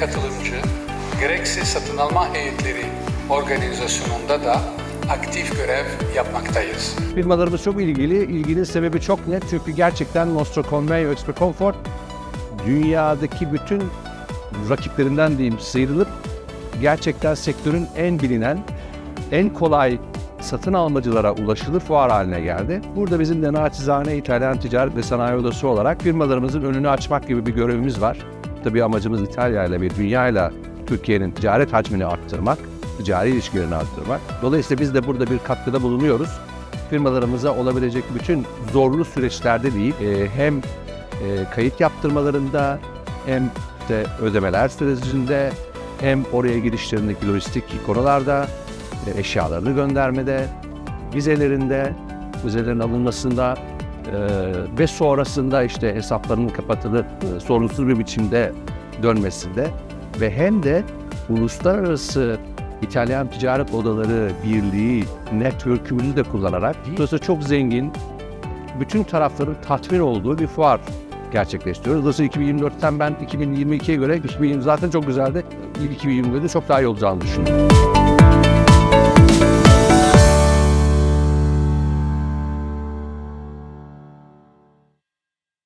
katılımcı, gerekse satın alma heyetleri organizasyonunda da aktif görev yapmaktayız. Firmalarımız çok ilgili. İlginin sebebi çok net. Çünkü gerçekten Nostro Conway Extra Comfort dünyadaki bütün rakiplerinden diyeyim sıyrılıp gerçekten sektörün en bilinen, en kolay satın almacılara ulaşılır fuar haline geldi. Burada bizim de naçizane İtalyan Ticaret ve Sanayi Odası olarak firmalarımızın önünü açmak gibi bir görevimiz var. Tabii amacımız İtalya ile ve dünya ile Türkiye'nin ticaret hacmini arttırmak, ticari ilişkilerini arttırmak. Dolayısıyla biz de burada bir katkıda bulunuyoruz. Firmalarımıza olabilecek bütün zorlu süreçlerde değil, e, hem e, kayıt yaptırmalarında hem işte ödemeler sürecinde hem oraya girişlerindeki lojistik konularda, e, eşyalarını göndermede, vizelerinde, vizelerin alınmasında ve sonrasında işte hesaplarının kapatılıp e, sorunsuz bir biçimde dönmesinde ve hem de uluslararası İtalyan Ticaret Odaları Birliği network'ümüzü de kullanarak dolayısıyla çok zengin, bütün tarafların tatmin olduğu bir fuar gerçekleştiriyoruz. Dolayısıyla 2024'ten ben 2022'ye göre 2020 zaten çok güzeldi. 2024'de çok daha iyi olacağını düşünüyorum.